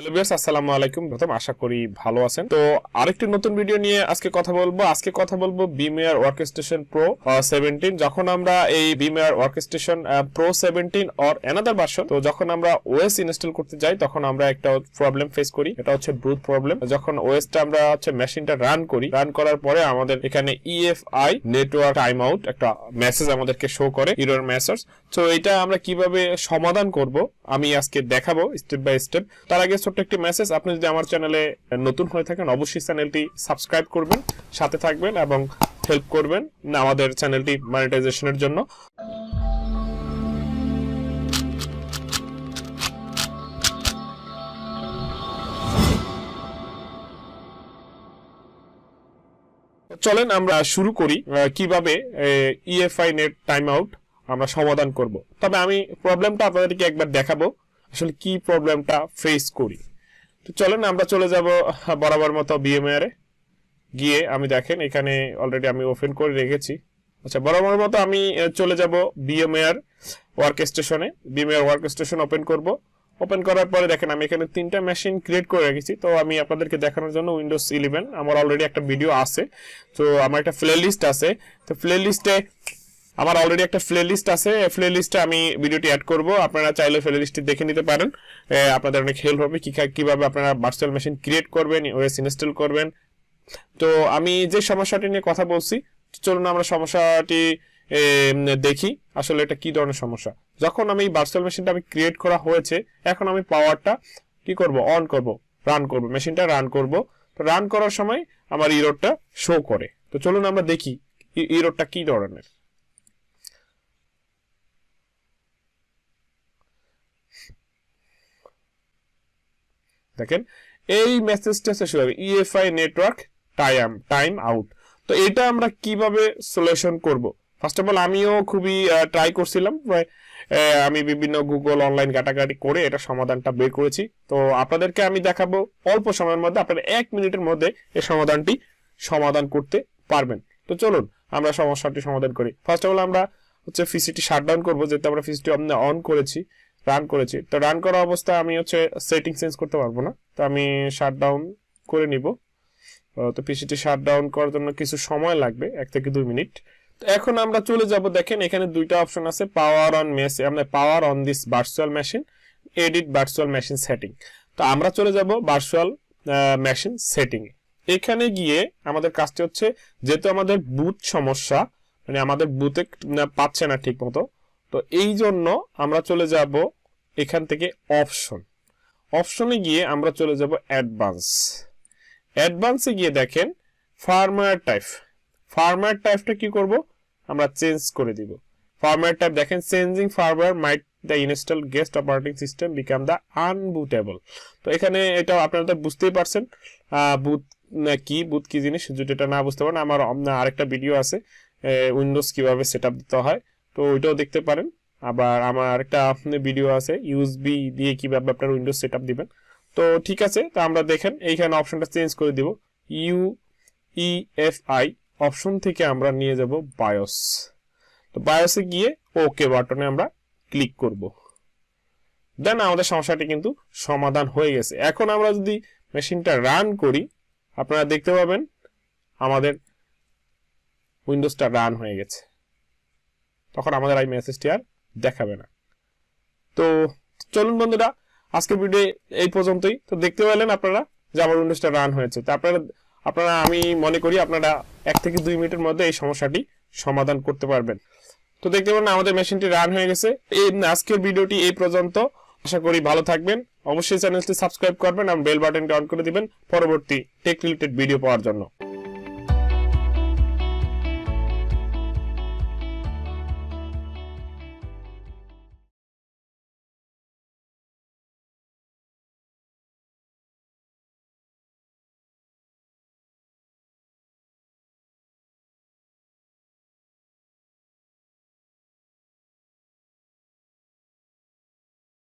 Hello বিয়ার্স আসসালামু আলাইকুম। প্রথম আশা করি ভালো আছেন। তো আরেকটি নতুন ভিডিও নিয়ে আজকে কথা বলব। আজকে কথা বলব বিমেয়ার ওয়ার্কস্টেশন প্রো সেভেন্টিন যখন আমরা এই VMware workstation pro seventeen or another version তো যখন আমরা ওএস ইনস্টল করতে যাই, তখন আমরা একটা প্রবলেম ফেস করি। এটা হচ্ছে ব্রুথ প্রবলেম যখন ওএসটা আমরা হচ্ছে মেশিনটা রান করি রান করার পরে আমাদের এখানে ইএফআই নেটওয়ার্ক টাইম আউট একটা মেসেজ আমাদেরকে শো করে ইরোর মেসেজ তো এটা আমরা কীভাবে সমাধান করব, আমি আজকে দেখাবো স্টেপ বাই স্টেপ তার আগে ছোট্ট একটি মেসেজ আপনি যদি আমার চ্যানেলে নতুন হয়ে থাকেন, অবশ্যই চ্যানেলটি সাবস্ক্রাইব করবেন, সাথে থাকবেন এবং হেল্প করবেন না আমাদের চ্যানেলটি মনিটাইজেশনের জন্য। চলেন আমরা শুরু করি কীভাবে ইএফআই নেট টাইম আউট আমরা সমাধান করব। তবে আমি প্রবলেমটা আপনাদেরকে একবার দেখাবো। আসলে কি প্রবলেমটা ফেস করি? তো চলেন, আমরা চলে যাব বরাবর মতো বিএমআর এ গিয়ে আমি দেখেন, এখানে অলরেডি আমি ওপেন করে রেখেছি। আচ্ছা বরাবর মতো আমি চলে যাব বিএমআর ওয়ার্ক স্টেশনে বিএমআর ওয়ার্ক স্টেশন ওপেন করব। ওপেন করার পরে দেখেন, আমি এখানে তিনটা মেশিন ক্রিয়েট করে রেখেছি। তো আমি আপনাদেরকে দেখানোর জন্য উইন্ডোজ ইলেভেন আমার অলরেডি একটা ভিডিও আছে। তো আমার একটা প্লে লিস্ট আছে। তো প্লে লিস্টে আমার অলরেডি একটা প্লে লিস্ট আছে প্লে লিস্টে আমি ভিডিওটি অ্যাড করব। আপনারা চাইলে প্লে লিস্টটি দেখে নিতে পারেন। আপনাদের অনেক হেল্প হবে। কি কীভাবে আপনারা ভার্চুয়াল মেশিন ক্রিয়েট করবেন ওয়েস ইনস্টল করবেন। তো আমি যে সমস্যাটি নিয়ে কথা বলছি, চলুন আমরা সমস্যাটি দেখি আসলে এটা কি ধরনের সমস্যা। যখন আমি ভার্চুয়াল মেশিনটা আমি ক্রিয়েট করা হয়েছে, এখন আমি পাওয়ারটা কি করব? অন করব রান করব। মেশিনটা রান করব। তো রান করার সময় আমার ইরোডটা শো করে। তো চলুন আমরা দেখি ইরোডটা কি ধরনের। দেখেন, এই মেসেজটা শেষ হবে EFI network time time out তো এটা আমরা কীভাবে সলিউশন করব? ফার্স্ট অফ অল আমিও খুবই ট্রাই করছিলাম আমি বিভিন্ন গুগল অনলাইন ঘাটাঘাটি করে এটা সমাধানটা বের করেছি। তো আপনাদেরকে আমি দেখাবো অল্প সময়ের মধ্যে, আপনারা এক মিনিটের মধ্যে এই সমাধানটি সমাধান করতে পারবেন। তো চলুন, আমরা সমস্যাটি সমাধান করি। ফার্স্ট অফ অল আমরা হচ্ছে ফিসিটি শাটডাউন করব, যেহেতু আমরা ফিসিটি অন করেছি। রান করেছি। তো রান করা অবস্থায় আমি হচ্ছে সেটিং চেঞ্জ করতে পারব না। তো আমি শাট ডাউন করে নিব। তো পিসিটি শাট ডাউন করার জন্য কিছু সময় লাগবে, এক থেকে দুই মিনিট। তো এখন আমরা চলে যাব, দেখেন এখানে দুইটা অপশন আছে পাওয়ার অন মেস আমরা power on this virtual machine edit virtual machine setting তো আমরা চলে যাব ভার্চুয়াল মেশিন সেটিং এখানে গিয়ে আমাদের কাজটি হচ্ছে, যেহেতু আমাদের বুথ সমস্যা মানে আমাদের বুথে পাচ্ছে না ঠিক মতো তো এই জন্য আমরা চলে যাব এখান থেকে অপশন অপশনে গিয়ে আমরা চলে যাব অ্যাডভান্স অ্যাডভান্সে গিয়ে দেখেন ফার্মার টাইপ ফার্মার টাইপটা কি করব? আমরা চেঞ্জ করে দিব। ফার্মার টাইপ দেখেন changing firmware might the install guest operating system become the unbootable তো এখানে এটা আপনারা তো বুঝতেই পারছেন বুথ কি বুথ কি জিনিস, যদি এটা না বুঝতে পারেন, আমার আরেকটা ভিডিও আছে উইন্ডোজ কীভাবে সেট দিতে হয়। তো ওইটাও দেখতে পারেন। আবার আমার আরেকটা ভিডিও আছে ইউএসবি দিয়ে কীভাবে আপনার উইন্ডোজ সেট আপ দিবেন। তো ঠিক আছে, তো আমরা দেখেন, এইখানে অপশনটা চেঞ্জ করে দিব। U E F I option থেকে আমরা নিয়ে যাব বায়োস তো বায়োসে গিয়ে ওকে বাটনে আমরা ক্লিক করব। দেন আমাদের সমস্যাটি কিন্তু সমাধান হয়ে গেছে। এখন আমরা যদি মেশিনটা রান করি, আপনারা দেখতে পাবেন, আমাদের উইন্ডোজটা রান হয়ে গেছে। তখন আমাদের এই মেসেজটি আর দেখাবে না। তো চলুন বন্ধুরা, আজকের ভিডিও এই পর্যন্তই। তো দেখতে পেলেন আপনারা যে আমার উইন্ডোজটা রান হয়েছে। তো আপনারা আপনারা, আমি মনে করি আপনারা এক থেকে দুই মিনিটের মধ্যে এই সমস্যাটি সমাধান করতে পারবেন। তো দেখতে পারেন আমাদের মেশিনটি রান হয়ে গেছে। এই আজকের ভিডিওটি এই পর্যন্ত। আশা করি ভালো থাকবেন। অবশ্যই চ্যানেলটি সাবস্ক্রাইব করবেন এবং বেল বাটনটি অন করে দিবেন পরবর্তী টেক রিলেটেড ভিডিও পাওয়ার জন্য।